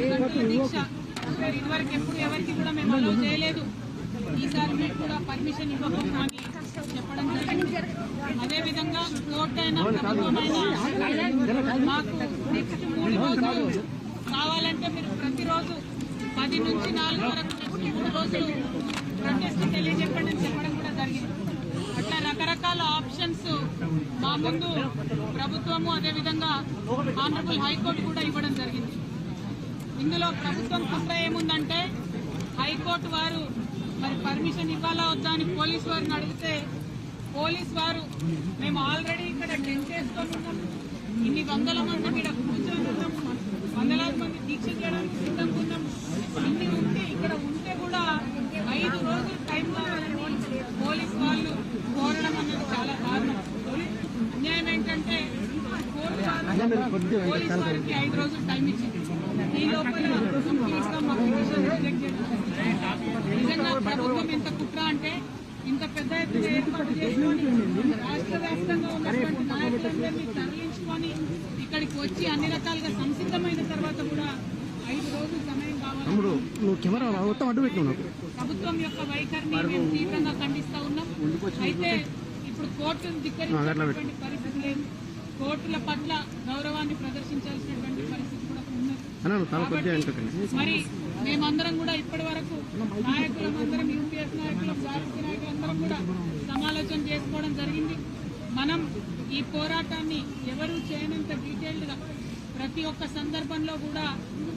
డెబ్బై దీక్ష. ఇదివరకు ఎప్పుడు ఎవరికి కూడా మేము అలో చేయలేదు. ఈసారి మీకు కూడా పర్మిషన్ ఇవ్వకుండా అని చెప్పడం జరిగింది. అదేవిధంగా కోర్టు అయినా ప్రభుత్వమైనా మాకు నెక్స్ట్ మూడు రోజులు కావాలంటే మీరు ప్రతిరోజు పది నుంచి నాలుగు వరకు నెక్స్ట్ మూడు రోజులు ప్రొటెస్ట్ తెలియజెప్పండి అని చెప్పడం కూడా జరిగింది. అట్లా రకరకాల ఆప్షన్స్ మా ముందు ప్రభుత్వము అదేవిధంగా ఆనరబుల్ హైకోర్టు కూడా ఇవ్వడం జరిగింది. ఇందులో ప్రభుత్వం కుట్ర ఏముందంటే హైకోర్టు వారు మరి పర్మిషన్ ఇవ్వాలా వద్దా అని పోలీస్ వారిని అడిగితే పోలీస్ వారు మేము ఆల్రెడీ ఇక్కడ టెంట్ వేసుకొని ఉన్నాం. ఇన్ని వందల మంది ఇక్కడ కూర్చొని ఉన్నాం. వందలాది మంది దీక్ష చేయడానికి సిద్ధంగా ఉన్నాం. ఇన్ని ఉంటే ఇక్కడ ఉంటే కూడా ఐదు రోజులు టైం కావాలని పోలీస్ వాళ్ళు కోరడం అనేది చాలా దారుణం. అన్యాయం ఏంటంటే కోర్టు వారు పోలీస్ వారికి ఐదు రోజులు టైం ఇచ్చింది. ఈ లోపల. నిజంగా ప్రభుత్వం ఎంత కుట్ర అంటే ఇంత పెద్ద ఎత్తున ఏర్పాటు చేసుకొని రాష్ట్ర వ్యాప్తంగా ఉన్నటువంటి నాయకులందరినీ తరలించుకొని ఇక్కడికి వచ్చి అన్ని రకాలుగా సంసిద్ధమైన తర్వాత కూడా ఐదు రోజులు సమయం కావాలి ప్రభుత్వం యొక్క వైఖరిని మేము తీవ్రంగా ఖండిస్తా ఉన్నాం. అయితే ఇప్పుడు కోర్టును ధిక్కరించేటువంటి పరిస్థితి లేదు. కోర్టుల పట్ల గౌరవాన్ని ప్రదర్శించాల్సినటువంటి పరిస్థితి మరి మేమందరం కూడా ఇప్పటి వరకు నాయకులందరం యూపీఎస్ నాయకులు జాతీయ కూడా సమాలోచన చేసుకోవడం జరిగింది. మనం ఈ పోరాటాన్ని ఎవరు చేయనంత డీటెయిల్డ్గా ప్రతి ఒక్క సందర్భంలో కూడా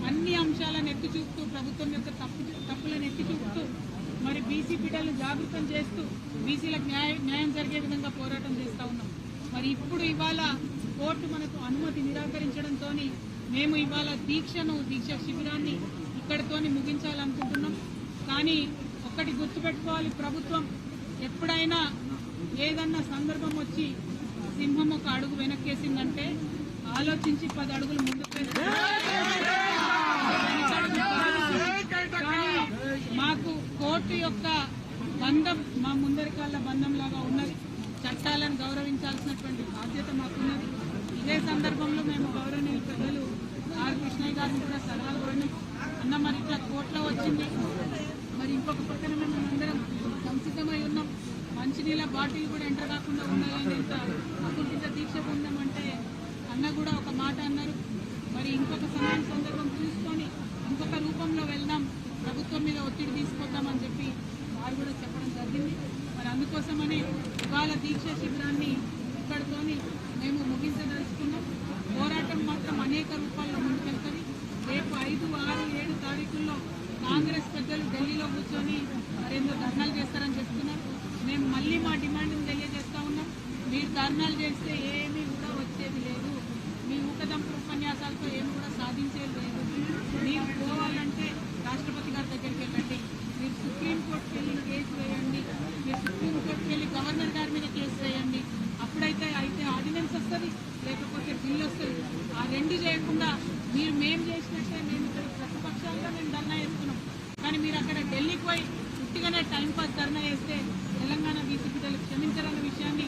అన్ని అంశాలను ఎత్తి చూపుతూ ప్రభుత్వం యొక్క తప్పు తప్పులను ఎత్తి చూపుతూ మరి బీసీ బిడ్డలను జాగృతం చేస్తూ బీసీలకు న్యాయ న్యాయం జరిగే విధంగా పోరాటం చేస్తా ఉన్నాం. మరి ఇప్పుడు ఇవాళ కోర్టు మనకు అనుమతి నిరాకరించడంతో మేము ఇవాళ దీక్షను దీక్ష శిబిరాన్ని ఇక్కడితోని ముగించాలనుకుంటున్నాం. కానీ ఒక్కటి గుర్తుపెట్టుకోవాలి ప్రభుత్వం ఎప్పుడైనా ఏదన్నా సందర్భం వచ్చి సింహం ఒక అడుగు వెనక్కేసిందంటే ఆలోచించి పది అడుగులు ముందుకు వేస్తుంది. కానీ మాకు కోర్టు యొక్క బంధం మా ముందరి కాళ్ళ బంధం లాగా ఉన్నది. చట్టాలను గౌరవించాల్సినటువంటి బాధ్యత మాకున్నది. ఇదే సందర్భంలో మేము గౌరవనీయులు పెద్దలు కృష్ణయ్య గారిని కూడా సలహాలు కోరినాం అన్న మరి ఇట్లా కోట్లో వచ్చింది. మరి ఇంకొక పక్కన మేము అందరం సంసిద్ధమై ఉన్నాం. మంచినీళ్ళ బాటిల్ కూడా ఎంటర్ కాకుండా ఉండాలని ఇంత అకుంఠిత దీక్ష పొందామంటే అన్న కూడా ఒక మాట అన్నారు. మరి ఇంకొక సమాన సందర్భం చూసుకొని ఇంకొక రూపంలో వెళ్దాం. ప్రభుత్వం మీద ఒత్తిడి తీసుకొద్దామని చెప్పి వారు కూడా చెప్పడం జరిగింది. మరి అందుకోసమని ఇవాళ దీక్ష శిబిరాన్ని మీరు ధర్నాలు చేస్తే ఏమీ కూడా వచ్చేది లేదు. మీ ఊకదంపుడు ఉపన్యాసాలతో ఏమి కూడా సాధించేది లేదు. మీరు పోవాలంటే రాష్ట్రపతి గారి దగ్గరికి వెళ్ళండి. మీరు సుప్రీంకోర్టుకి వెళ్ళి కేసు వేయండి. మీరు సుప్రీంకోర్టుకి వెళ్ళి గవర్నర్ గారి మీద కేసు వేయండి. అప్పుడైతే అయితే ఆర్డినెన్స్ వస్తుంది లేకపోతే బిల్ వస్తుంది. ఆ రెండు చేయకుండా మీరు మేము చేసినట్టే మేము ఇక్కడ ప్రతిపక్షాలుగా మేము ధర్నా చేస్తున్నాం. కానీ మీరు అక్కడ ఢిల్లీకి పోయి పుట్టిగానే టైం పాస్ ధర్నా చేస్తే తెలంగాణ బీసీ బిడ్డలు క్షమించాలన్న విషయాన్ని